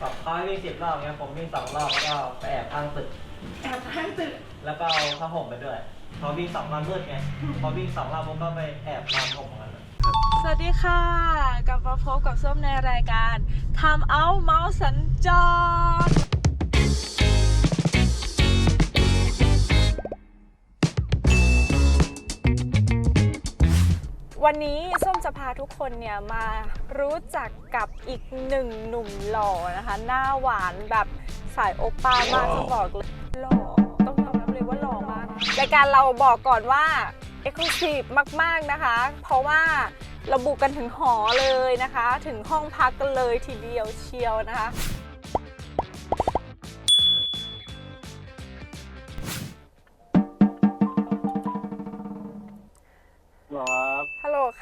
กับเขาให้วิ่งสิบรอบเงี้ยผมวิ่งสองรอบแล้วก็ไปแอบข้างตึก แอบข้างตึกแล้วก็เอาผ้าห่มไปด้วยพอวิ่งสองรอบมืดไงพอวิ่งสองรอบผมก็ไปแอบนอนห่มกันสวัสดีค่ะ กลับมาพบกับส้มในรายการทำเอาเมาส์สัญจร วันนี้ส้มจะพาทุกคนเนี่ยมารู้จักกับอีกหนึ่งหนุ่มหล่อนะคะ หน้าหวานแบบสายโอป้ามากจะบอกเลยหล่อต้องยอมรับเลยว่าหล่อมากรายการเราบอกก่อนว่า e x c l u s i v e มาก ๆนะคะ เพราะว่าเราบุกกันถึงหอเลยนะคะ ถึงห้องพักกันเลยทีเดียวเชียวนะคะ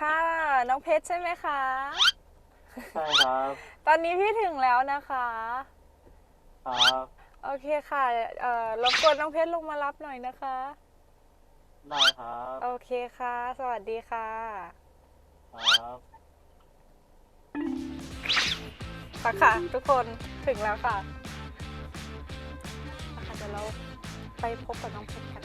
ค่ะ น้องเพชรใช่ไหมคะ ใช่ครับตอนนี้พี่ถึงแล้วนะคะ ครับโอเคค่ะ เอ่อรบกวนน้องเพชรลงมารับหน่อยนะคะ ได้ครับโอเคค่ะ สวัสดีค่ะ ครับค่ะค่ะ ทุกคนถึงแล้วค่ะค่ะเดี๋ยวเราไปพบกับน้องเพชรกัน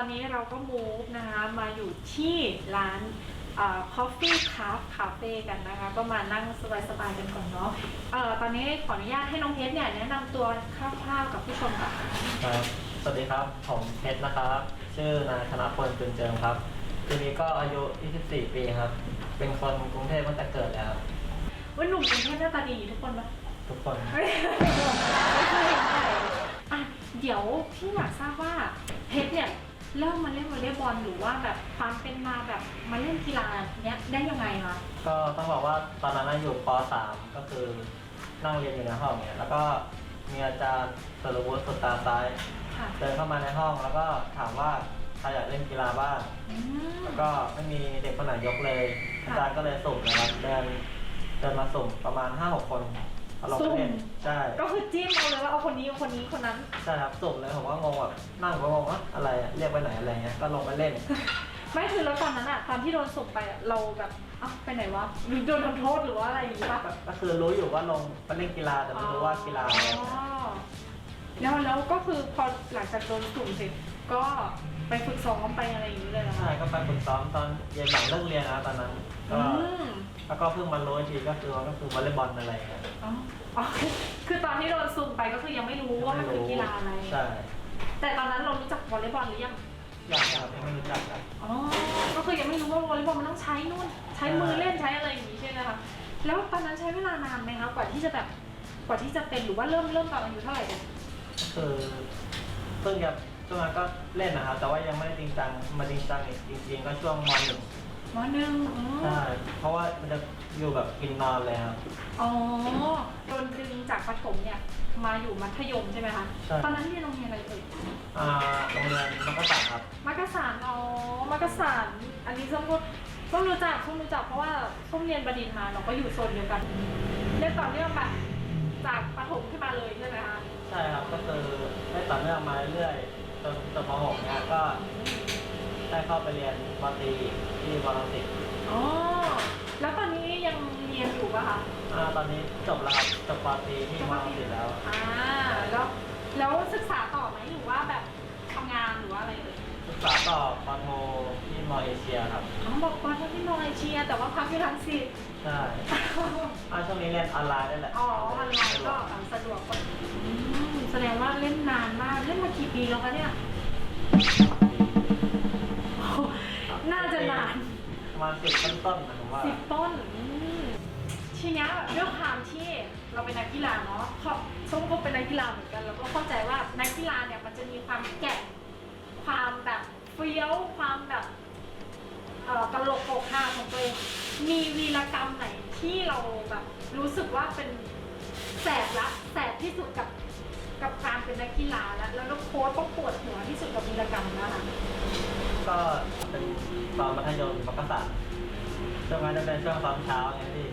อเคค่ะตอนนี้เราก็ move นะคะมาอยู่ที่ร้านเอ่อ Coffee Craft Cafe กันนะคะ ก็มานั่งสบายๆกันก่อนเนาะเอ่อตอนนี้ขออนุญาตให้น้องเพชรเนี่ยแนะนำตัวคร่าวๆกับผู้ชมค่ะครับสวัสดีครับ ผมเพชรนะครับ ชื่อนายธนพลจุนเจิมครับปีนี้ก็อายุ 24 ปีครับ เป็นคนกรุงเทพตั้งแต่เกิดแล้ว ว่าหนุ่มกรุงเทพหน้าตาดีทุกคนปะ ทุกคน ไม่เคยเห็นใครอะเดี๋ยวพี่อยากทราบว่าเพชรเนี่ย เริ่มมาเล่นวอลเลย์บอลหรือว่าแบบความเป็นมาแบบมาเล่นกีฬาเนี้ยได้ยังไงคะก็ต้องบอกว่าตอนนั้นนะอยู่ป .3 ก็คือนั่งเรียนอยู่ในห้องเนี่ยแล้วก็มีอาจารย์สรวุฒิสุดตาซ้าย ค่ะเดินเข้ามาในห้องแล้วก็ถามว่าใครอยากเล่นกีฬาบ้าง อืม แล้วก็ไม่มีเด็กคนไหนยกเลยอาจารย์ก็เลยสุ่มนะครับเดินเดินมาสุ่มประมาณ5-6คน เอาลงไปเล่นใช่ก็คือจิ้มเอาเลยว่าเอาคนนี้เอาคนนี้คนนั้น ใช่ครับสุ่มเลยผมก็งงแบบนั่งก็งงว่าอะไรอะเรียกไปไหนอะไรเงี้ยก็ลงไปเล่น ไม่คือแล้วตอนนั้นอะตอนที่โดนส่งไปอะเราแบบเอ้าไปไหนวะหรือโดนทำโทษหรือว่าอะไรอย่างงี้ปะก็คือรู้อยู่ว่าลงไปเล่นกีฬาแต่ไม่รู้ว่ากีฬาอะไร อ๋อแล้วแล้วก็คือพอหลังจากโดนสุ่มเสร็จก็ ไปฝึกซ้อมไปอะไรอย่างนี้เลยเหรอใช่คะก็ไปฝึกซ้อมตอนเย็นหลังเลิกเรียนนะตอนนั้นก็อืมแล้วก็เพิ่งมารู้อีกทีก็คือว่าก็คือวอลเลย์บอลอะไรเงี้ยอ๋ออ๋อคือคือตอนที่โดนสุ่มไปก็คือยังไม่รู้ว่ามันคือกีฬาอะไร ใช่แต่ตอนนั้นเรารู้จักวอลเลย์บอลหรือยัง อยากครับยังไม่รู้จักครับ อ๋อ ก็คือยังไม่รู้ว่าวอลเลย์บอลมันต้องใช้นู่น ใช้มือเล่นใช้อะไรอย่างนี้ใช่ไหมคะ แล้วตอนนั้นใช้เวลานานไหมคะกว่าที่จะแบบ กว่าที่จะเป็นหรือว่าเริ่มเริ่มตอนอายุเท่าไหร่เนี่ยก็คือเพิ่งจะ ช่วงนั้นก็เล่นนะครับแต่ว่ายังไม่ได้จริงจังมาจริงจังอีกจริงๆก็ช่วงมหนึ่งมหนึ่งอ๋อใช่เพราะว่ามันจะอยู่แบบกินนอนเลยครับ อ๋อโดนดึงจากประถมเนี่ย มาอยู่มัธยมใช่ไหมคะ ใช่ ตอนนั้นเรียนโรงเรียนอะไรเอ่ย อ่าโรงเรียนมักกะสันครับ มักกะสันอ๋อ มักกะสันอันนี้ส้มก็ส้มรู้จักส้มรู้จักเพราะว่าส้มเรียนประดิษฐ์มาเราก็อยู่โซนเดียวกัน เรียนต่อเนื่องแบบจากประถมขึ้นมาเลยใช่ไหมคะ ใช่ครับก็คือได้ต่อเนื่องมาเรื่อยๆ จนจบม .6 เนี่ยก็ได้เข้าไปเรียนปตรีที่มรังสิตอ๋อ แล้วตอนนี้ยังเรียนอยู่ป่ะคะ อ่าตอนนี้จบแล้วครับจบปตรีที่มรังสิตแล้ว อ่า แล้ว แล้วศึกษาต่อไหมหรือว่าแบบทำงานหรือว่าอะไรเอ่ยศึกษาต่อปโทที่มอเอเชียครับอ๋อบอกว่าที่มาเลเซีย แต่ว่าพักที่รังสิต ใช่อ่าช่วงนี้เรียนออนไลน์ได้แหละอ๋อออนไลน์ก็อ่าสะดวกกว่าอืมแสดงว่าเล่นนาน มากเล่นมากี่ปีแล้วคะเนี่ย น่าจะนานประมาณสิบต้นๆนะผมว่าสิบต้นอืมทีเนี้ยด้วยความที่เราเป็นนักกีฬาเนาะเขาส้มก็เป็นนักกีฬาเหมือนกันแล้วก็เข้าใจว่านักกีฬาเนี่ยมันจะมีความแก่งความแบบเฟี้ยวความแบบเอ่อตลกโปกฮาของตัวเองมีวีรกรรมไหนที่เราแบบรู้สึกว่าเป็นแสบละแสบที่สุดกับ กับการเป็นนักกีฬาแล้วแล้วโค้ชต้องปวดหัวที่สุดกับวีรกรรมนะคะเป็นตอนมัธยมปกติช่วงนั้นจะเป็นช่วงตอนเช้าไงพี่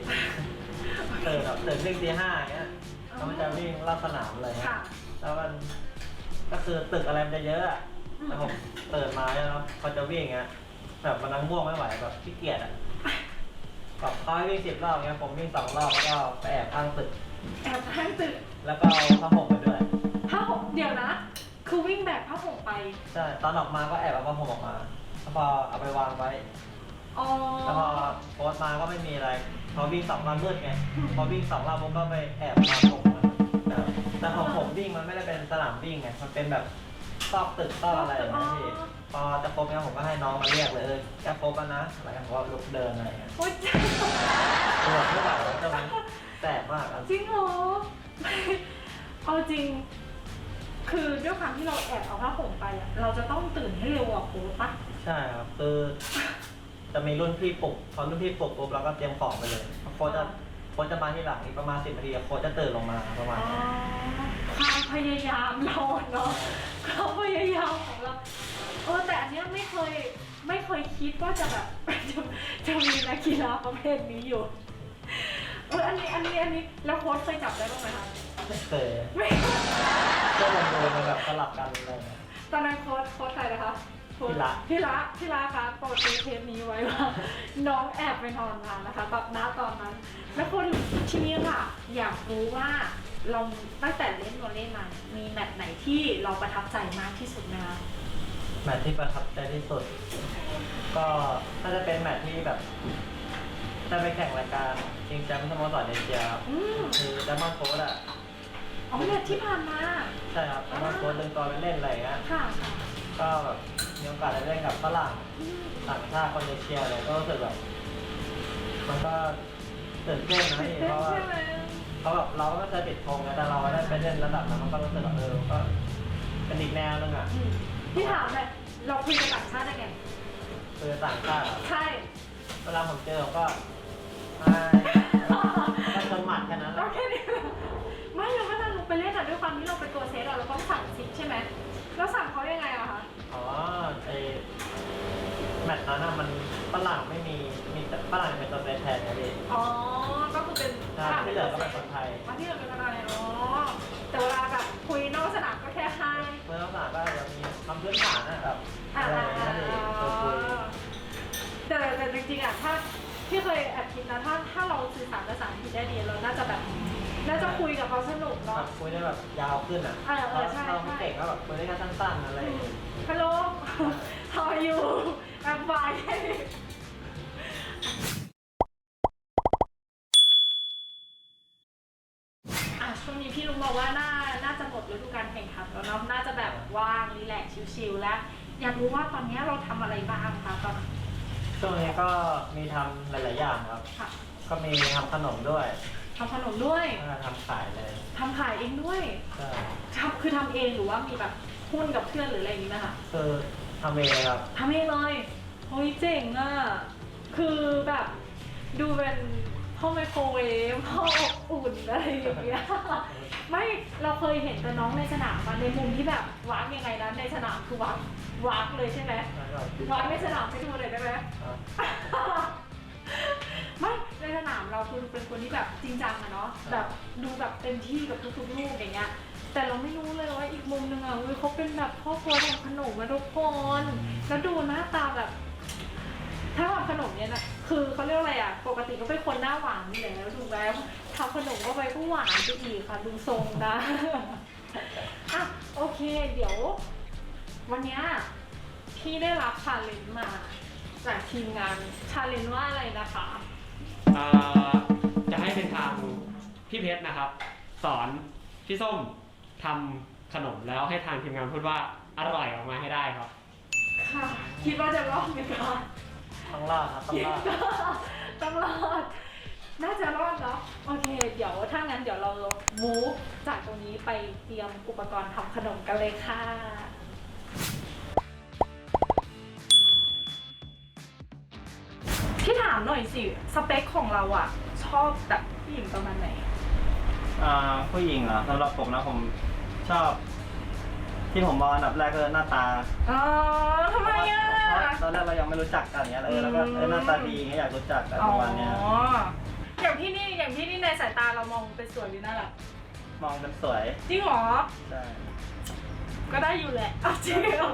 ตื่นแบบตื่นวิ่งตีห้าอย่างเงี้ยแล้วมันจะวิ่งรอบสนามเลยค่ะแล้วมันก็คือตึกอะไรมันจะเยอะอะอืมแล้วผมตื่นมาแล้วพอจะวิ่งเงี้ยแบบมันนั่งง่วงไม่ไหวแบบขี้เกียจอะแบบเขาให้วิ่งสิบรอบเงี้ยผมวิ่งสองรอบแล้วก็ไปแอบข้างตึกแอบให้ตึก แล้วก็เอาผ้าห่ม เดี๋ยวนะ คือวิ่งแบกผ้าห่มไป ใช่ ตอนออกมาก็แอบเอาผ้าห่มออกมาแล้วพอเอาไปวางไว้ อ๋อ แล้วพอโพสต์มาก็ไม่มีอะไร พอวิ่งสองรอบมืดไง พอวิ่งสองรอบผมก็ไปแอบมาผมแต่แต่ของผมวิ่งมันไม่ได้เป็นสนามวิ่งไง มันเป็นแบบซอกตึกซอกอะไรอย่างเงี้ยพี่พอจะครบเนี่ยผมก็ให้น้องมาเรียกเลยเออแกครบแล้วนะอะไรอย่างเงี้ยผมก็ลุกเดินอะไรอย่างเงี้ยโอ๊ยปวดไม่ไหวแล้วจะมันแสบมากอะจริงเหรอ เอาจริง คือด้วยความที่เราแอบเอาผ้าห่มไปอะเราจะต้องตื่นให้เร็วกว่าโค้ชปะใช่ครับคือจะมีรุ่นพี่ปลุกพอรุ่นพี่ปลุกปุ๊บเราก็เตรียมของไปเลยโค้ชจะโค้ชจะมาที่หลังอีกประมาณสิบนาทีโค้ชจะตื่นลงมาประมาณอ๋อนี้ความพยายามเราอะเนาะความพยายามของเราเออแต่อันเนี้ยไม่เคยไม่เคยคิดว่าจะแบบ จะจะมีนักกีฬาประเภทนี้อยู่ เอออันนี้อันนี้อันนี้แล้วโค้ชเคยจับได้บ้างไหมคะไม่เคยไม่ ก็ลงดูมันแบบสลับกันอะไรอย่างเงี้ย ตอนนั้นโค้ชโค้ชใครนะคะโค้ชพี่ละ พี่ละพี่ละคะโปรดดูเทปนี้ไว้ว่า น้องแอบไปนอนมานะคะตอนณตอนนั้น แล้วคนทีนี้ค่ะ อยากรู้ว่าเราตั้งแต่เล่นวอลเลย์มา มีแมตช์ไหนที่เราประทับใจมากที่สุดนะคะแมตช์ที่ประทับใจที่สุด ก็น่าจะเป็นแมตช์ที่แบบ ได้ไปแข่งรายการชิงแชมป์สโมสรเอเชียครับอืมคือดัมมอนโค้ดอะ อ๋อแมตช์ที่ผ่านมา ใช่ครับดัมมอนโค้ดดึงตัวไปเล่นอะไรอย่างเงี้ย ค่ะค่ะก็แบบมีโอกาสได้เล่นกับฝรั่งอืมต่างชาติคนเอเชียอะไรก็รู้สึกแบบมันก็ตื่นเต้นนะตื่นพี่เต้เพนราะว่า ใช่ไหมเพราะแบบเราก็ไม่เคยติดธงนะแต่เราได้ไปเล่นระดับนั้นมันก็รู้สึกแบบเออมันก็เป็นอีกแนวนึงอะอืมพี่ถามเลยเราคุยกับต่างชาติได้ไงคือต่างชาติอะใช่ เวลาผมเจอผมก็ไอ้ก็ชนหมัดแค่นั้นแหโอละเคดิไม่เราไม่ต้องลงไปเล่นอะด้วยความที่เราเป็นตัวเซตอะเราต้องสั่งซิกใช่ไหมแล้วสั่งเขายังไงอะคะอ๋อไอแมตช์นั้นอะมันฝรั่งไม่มีมีแต่ฝรั่งเป็นตัวแทนไงพี่อ๋อก็คือเป็นใช่ที่เหลือก็เป็นคนไทยมาที่เหลือเป็นอะไรอ๋อแต่เวลาแบบคุยนอกสนามก็แค่ให้เมื่อฝรั่งก็จะมีคำพื้นฐานอะแบบอ่าอะไรอย่างเงี้ยพี่ตัวคุย แต่แต่จริงๆอะถ้าที่เคยแอบคิดนะถ้าถ้าเราสื่อสารภาษาอังกฤษได้ดีเราน่าจะแบบน่าจะคุยกับเขาสนุกแบเนาะบคุยได้แบบยาวขึ้นอะเออเออใช่ เราไม่ใช่เก่งก็แบบคุยได้แค่สั้นๆอะไรอย่างเงี้ยฮัลโหล how are you I'm fine อะช่วงนี้พี่ลุงบอกว่าน่าน่าจะหมดฤดูกาลแข่งขันแล้วเนาะน่าจะแบบว่างรีแลกซ์ชิลๆแล้ว อยากรู้ว่าตอนนี้เราทำอะไรบ้างคะตอน ช่วงนี้ก็มีทำหลายๆอย่างครับ ค่ะก็มีทำขนมด้วยทำขนมด้วยก็ทำขายเลยทำขายเองด้วยใช่ทำคือทำเองหรือว่ามีแบบหุ้นกับเพื่อนหรืออะไรอย่างนี้ไหมคะคือทำเองเลยครับ ทำเองเลยเฮ้ยเจ๋งอะ คือแบบดูเป็นพ่อไมโครเวฟพ่ออบอุ่นอะไรอย่างเงี้ย ไม่เราเคยเห็นแต่น้องในสนามมาในมุมที่แบบวากยังไงนะในสนามคือวากวากเลยใช่ไหมแล้วก็วากในสนามให้ดูเลยได้ไหม เต็มที่กับทุกๆลูกอย่างเงี้ยแต่เราไม่รู้เลยว่าอีกมุมหนึ่งอะเว้ยเขาเป็นแบบพ่อครัวทำขนมมาทุกคนแล้วดูหน้าตาแบบ ถ้าทำขนมเนี่ยนะคือเขาเรียกว่าอะไรอะปกติก็เป็นคนหน้าหวานอยู่แล้วถูกไหมทำขนมก็ไปก็หวานไปอีกค่ะดูทรงนะอะโอเค เดี๋ยว วันเนี้ยพี่ได้รับชาเลนจ์มา จากทีมงานชาเลนจ์ว่าอะไรนะคะเอ่อจะให้เป็นทางพี่เพชรนะครับ สอนพี่ส้มทำขนมแล้วให้ทางทีมงานพูดว่าอร่อยออกมาให้ได้ครับ ค่ะ คิดว่าจะรอดไหมคะต้องรอดครับต้องรอดต้องรอด น่าจะรอดเนาะโอเค เดี๋ยวถ้างั้นเดี๋ยวเรามูฟจากตรงนี้ไปเตรียมอุปกรณ์ทำขนมกันเลยค่ะ พี่ถามหน่อยสิ สเปคของเราอะชอบแบบผู้หญิงประมาณไหน อ่าผู้หญิงเหรอสำหรับผมนะผมชอบ ที่ผมมองอันดับแรกคือหน้าตาอ๋อทำไมอะเพราะตอนแรกเรายังไม่รู้จักกันเนี้ยแล้วก็เออหน้าตาดีเงี้ยอยากรู้จักกันอ๋ปอ ระมาณเนี้ยอย่างที่นี่อย่างที่นี่ในสายตาเรามองเป็นสวยหรือน่ารักมองเป็นสวยจริงเหรอ ใช่ ก็ได้อยู่แหละเอาจริงเหรอ